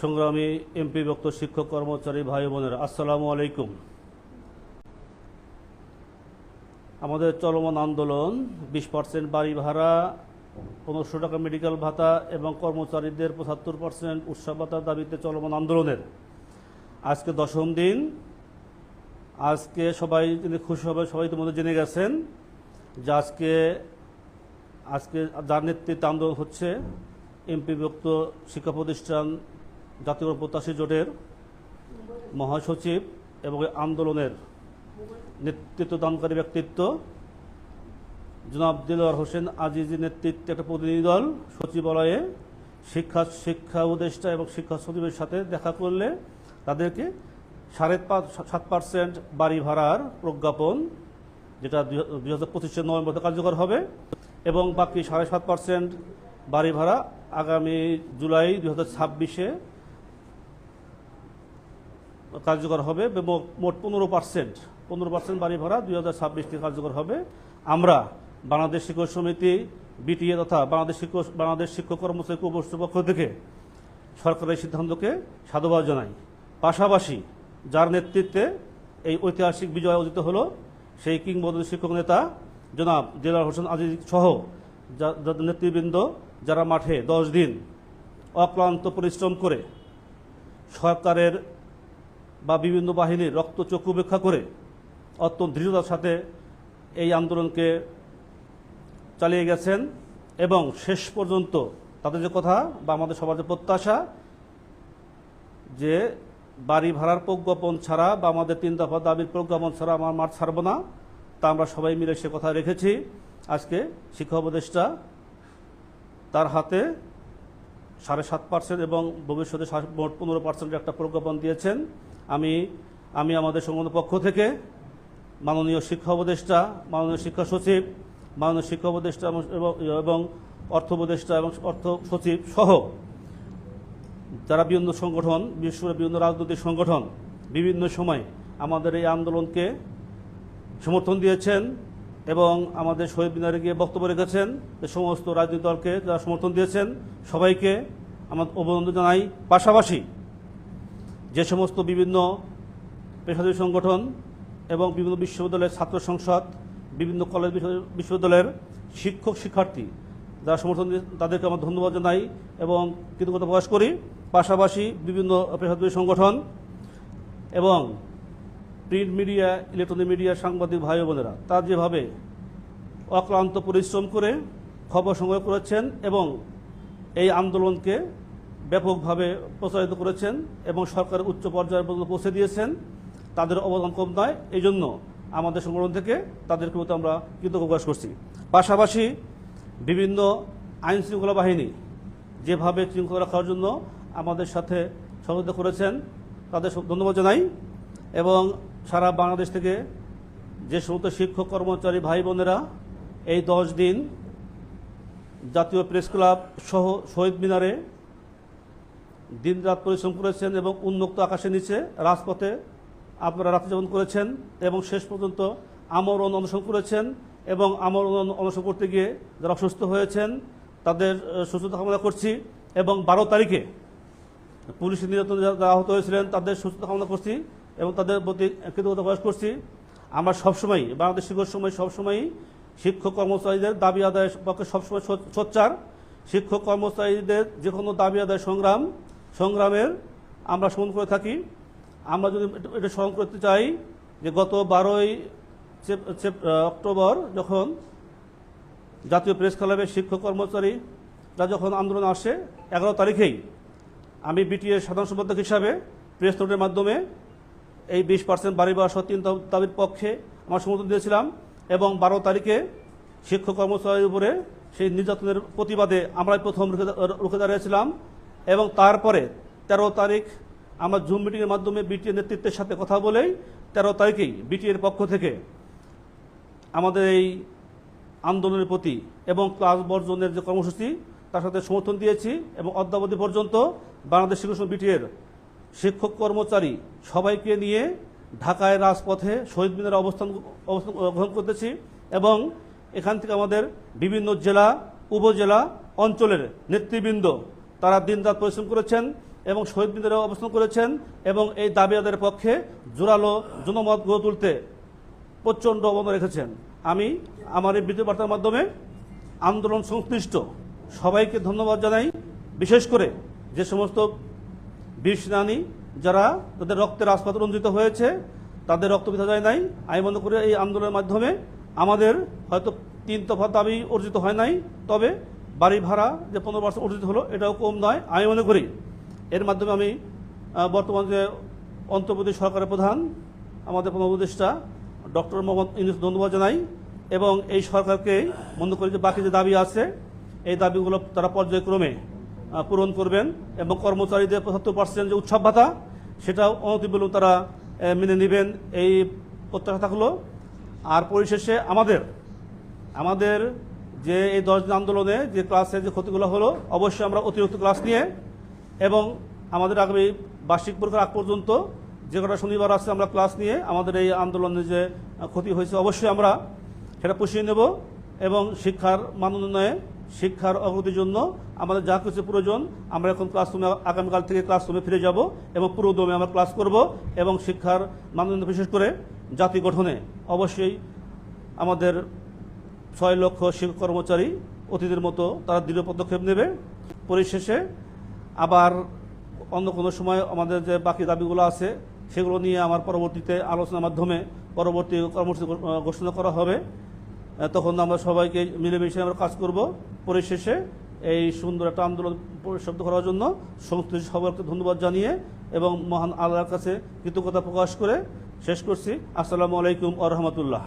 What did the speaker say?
সংগ্রামী এমপি ভক্ত শিক্ষক কর্মচারী ভাই বোনেরা, আসসালামু আলাইকুম। আমাদের চলমান আন্দোলন, বিশ পার্সেন্ট বাড়ি ভাড়া, পনেরোশো টাকা মেডিকেল ভাতা এবং কর্মচারীদের পঁচাত্তর পার্সেন্ট উৎসব ভাতার দাবিতে চলমান আন্দোলনের। আজকে দশম দিন। আজকে সবাই খুশি হবে, সবাই তোমাদের জেনে গেছেন যে আজকে আজকে যার নেতৃত্বে আন্দোলন হচ্ছে এমপি ভুক্ত শিক্ষা প্রতিষ্ঠান জাতীয় প্রত্যাশী জোটের মহাসচিব এবং আন্দোলনের নেতৃত্ব দানকারী ব্যক্তিত্ব জনাব দিলওয়ার হোসেন আজিজের নেতৃত্বে একটা প্রতিনিধি দল সচিবালয়ে শিক্ষা শিক্ষা উপদেষ্টা এবং শিক্ষা সচিবের সাথে দেখা করলে তাদেরকে সাড়ে পাঁচ, সাত পার্সেন্ট বাড়ি ভাড়ার প্রজ্ঞাপন, যেটা দুই হাজার পঁচিশের নভেম্বরে কার্যকর হবে এবং বাকি সাড়ে সাত পার্সেন্ট বাড়ি ভাড়া আগামী জুলাই দুই হাজার ছাব্বিশে কার্যকর হবে মোট পনেরো পার্সেন্ট পনেরো পার্সেন্ট বাড়ি ভাড়া, দুই হাজার ছাব্বিশ থেকে কার্যকর হবে। আমরা বাংলাদেশ শিক্ষক সমিতি, বিটিএ তথা বাংলাদেশ শিক্ষক বাংলাদেশ শিক্ষক কর্মচারী কর্মসূচির পক্ষ থেকে সরকারের সিদ্ধান্তকে সাধুবাদ জানাই। পাশাপাশি যার নেতৃত্বে এই ঐতিহাসিক বিজয় অর্জিত হলো, সেই কিংবদন্তি শিক্ষক নেতা জনাব দিলার হোসেন আজিজ সহ নেতৃবৃন্দ, যারা মাঠে দশ দিন অক্লান্ত পরিশ্রম করে সরকারের বা বিভিন্ন বাহিনীর রক্তচক্ষু উপেক্ষা করে অত্যন্ত দৃঢ়তার সাথে এই আন্দোলনকে চালিয়ে গেছেন এবং শেষ পর্যন্ত তাদের যে কথা বা আমাদের সবার যে প্রত্যাশা যে বাড়ি ভাড়ার প্রজ্ঞাপন ছাড়া বা আমাদের তিন দফা দাবির প্রজ্ঞাপন ছাড়া আমার মাঠ ছাড়ব না, তা আমরা সবাই মিলে সে কথা রেখেছি। আজকে শিক্ষা উপদেষ্টা তার হাতে সাড়ে সাত পার্সেন্ট এবং ভবিষ্যতে মোট পনেরো পার্সেন্টের একটা প্রজ্ঞাপন দিয়েছেন। আমি আমি আমাদের সংগঠন পক্ষ থেকে মাননীয় শিক্ষা উপদেষ্টা, মাননীয় শিক্ষা সচিব, মাননীয় শিক্ষা উপদেষ্টা এবং- অর্থ উপদেষ্টা এবং অর্থ সচিব সহ যারা বিভিন্ন সংগঠন, বিশেষ করে বিভিন্ন রাজনৈতিক সংগঠন, বিভিন্ন সময় আমাদের এই আন্দোলনকে সমর্থন দিয়েছেন এবং আমাদের শহীদ মিনারে গিয়ে বক্তব্য রেখেছেন যে সমস্ত রাজনৈতিক দলকে যারা সমর্থন দিয়েছেন সবাইকে আমার অভিনন্দন জানাই। পাশাপাশি যে সমস্ত বিভিন্ন পেশাজীবী সংগঠন এবং বিভিন্ন বিশ্ববিদ্যালয়ের ছাত্র সংসদ, বিভিন্ন কলেজ বিশ্ব- বিশ্ববিদ্যালয়ের শিক্ষক, শিক্ষার্থী, যারা সমর্থন তাদেরকে আমার ধন্যবাদ জানাই এবং কৃতজ্ঞতা প্রকাশ করি। পাশাপাশি বিভিন্ন পেশাজীবী সংগঠন এবং প্রিন্ট মিডিয়া, ইলেকট্রনিক মিডিয়া, সাংবাদিক ভাই বোনেরা, তার যেভাবে অক্লান্ত পরিশ্রম করে খবর সংগ্রহ করেছেন এবং এই আন্দোলনকে ব্যাপকভাবে প্রচারিত করেছেন এবং সরকারের উচ্চ পর্যায়ে পর্যন্ত পৌঁছে দিয়েছেন। তাদের অবদান কম নয়। এই জন্য আমাদের সংগঠন থেকে তাদের প্রতি আমরা কৃতজ্ঞ প্রকাশ করছি। পাশাপাশি বিভিন্ন আইন শৃঙ্খলা বাহিনী যেভাবে শৃঙ্খলা রাখার জন্য আমাদের সাথে সহযোগিতা করেছেন, তাদের ধন্যবাদ জানাই এবং সারা বাংলাদেশ থেকে যে সমস্ত শিক্ষক, কর্মচারী, ভাই বোনেরা এই দশ দিন জাতীয় প্রেস ক্লাব সহ শহীদ মিনারে দিনরাত পরিশ্রম করেছেন এবং উন্মুক্ত আকাশের নিচে রাজপথে আপনারা রাত্রিযাপন করেছেন এবং শেষ পর্যন্ত আমরণ অনুসরণ করেছেন এবং আমরণ অনুসরণ করতে গিয়ে যারা অসুস্থ হয়েছেন, তাদের সুস্থতা কামনা করছি এবং বারো তারিখে পুলিশ নির্যাতন যারা আহত হয়েছিলেন, তাদের সুস্থতা কামনা করছি এবং তাদের প্রতি কৃতজ্ঞতা প্রকাশ করছি। আমরা সবসময় বাংলাদেশ শিক্ষক সময় সবসময় শিক্ষক কর্মচারীদের দাবি আদায়ের পক্ষে সবসময় সোচ্চার। শিক্ষক কর্মচারীদের যে কোনো দাবি আদায় সংগ্রাম সংগ্রামের আমরা স্মরণ করে থাকি। আমরা যদি এটা- স্মরণ করতে চাই যে গত বারোই অক্টোবর যখন জাতীয় প্রেস ক্লাবের শিক্ষক কর্মচারীরা যখন আন্দোলন আসে, এগারো তারিখেই আমি বিটিএর সাধারণ সম্পাদক হিসাবে প্রেস নোটের মাধ্যমে এই বিশ পার্সেন্ট বাড়ি তিন দাব- দাবির পক্ষে আমার সমর্থন দিয়েছিলাম এবং বারো তারিখে শিক্ষক কর্মচারীর উপরে সেই নির্যাতনের প্রতিবাদে আমরাই প্রথম রুখে দাঁড়িয়েছিলাম। এবং তারপরে তেরো তারিখ আমরা জুম মিটিংয়ের মাধ্যমে বিটিএ নেতৃত্বের সাথে কথা বলেই তেরো তারিখেই বিটিএর পক্ষ থেকে আমাদের এই আন্দোলনের প্রতি এবং ক্লাস বর্জনের যে কর্মসূচি, তার সাথে সমর্থন দিয়েছি এবং অদ্যাবধি পর্যন্ত বাংলাদেশ শিক্ষক বিটিএর শিক্ষক কর্মচারী সবাইকে নিয়ে ঢাকায় রাজপথে শহীদ মিনারে অবস্থান অবস্থান গ্রহণ করতেছি এবং এখান থেকে আমাদের বিভিন্ন জেলা, উপজেলা অঞ্চলের নেতৃবৃন্দ তারা দিনরাত পরিশ্রম করেছেন এবং শহীদ মিনারে অবস্থান করেছেন এবং এই দাবি আদায়ের পক্ষে জোরালো জনমত গড়ে তুলতে প্রচণ্ড অবদান রেখেছেন। আমি আমার এই বিদ্যুৎ বার্তার মাধ্যমে আন্দোলন সংশ্লিষ্ট সবাইকে ধন্যবাদ জানাই। বিশেষ করে যে সমস্ত বীর সেনানী যারা তাদের রক্তের আসপাত রঞ্জিত হয়েছে, তাদের রক্ত বিধা যায় নাই। আমি মনে করি এই আন্দোলনের মাধ্যমে আমাদের হয়তো তিন তফা দাবি অর্জিত হয় নাই। তবে বাড়ি ভাড়া যে পনেরো পার্সেন্ট অর্জিত হলো, এটাও কম নয়। আমি মনে করি এর মাধ্যমে আমি বর্তমান যে অন্তর্বর্তী সরকারের প্রধান, আমাদের প্রধান উপদেষ্টা, ডক্টর মোহাম্মদ ইউনুস ধন্যবাদ জানাই, এবং এই সরকারকে মনে করি যে বাকি যে দাবি আছে, এই দাবিগুলো তারা পর্যায়ক্রমে পূরণ করবেন এবং কর্মচারীদের পঁচাত্তর পার্সেন্ট যে উৎসব ভাতা, সেটাও অনতিবিলম্ব তারা মেনে নেবেন, এই প্রত্যাশা থাকল। আর পরিশেষে আমাদের আমাদের যে এই দশ দিন আন্দোলনে যে ক্লাসের যে ক্ষতিগুলো হলো, অবশ্যই আমরা অতিরিক্ত ক্লাস নিয়ে এবং আমাদের আগামী বার্ষিক পরীক্ষার আগ পর্যন্ত যে কটা শনিবার আছে আমরা ক্লাস নিয়ে আমাদের এই আন্দোলনে যে ক্ষতি হয়েছে, অবশ্যই আমরা সেটা পুষিয়ে নেব এবং শিক্ষার মান উন্নয়নে, শিক্ষার অগ্রগতির জন্য আমাদের যা কিছু প্রয়োজন, আমরা এখন ক্লাসরুমে, আগামীকাল থেকে ক্লাসরুমে ফিরে যাব এবং পুরো দমে আমরা ক্লাস করব এবং শিক্ষার মান উন্নয়ন বিশেষ করে জাতি গঠনে অবশ্যই আমাদের ছয় লক্ষ শিক্ষক কর্মচারী অতীতের মতো তারা দৃঢ় পদক্ষেপ নেবে। পরিশেষে আবার অন্য কোনো সময় আমাদের যে বাকি দাবিগুলো আছে, সেগুলো নিয়ে আমার পরবর্তীতে আলোচনার মাধ্যমে পরবর্তী কর্মসূচি ঘোষণা করা হবে। তখন আমরা সবাইকে মিলেমিশে আমরা কাজ করব। পরিশেষে এই সুন্দর একটা আন্দোলন পরিশব্দ করার জন্য সমস্ত সবাইকে ধন্যবাদ জানিয়ে এবং মহান আল্লাহর কাছে কৃতজ্ঞতা প্রকাশ করে শেষ করছি। আসসালামু আলাইকুম আ রহমতুল্লাহ।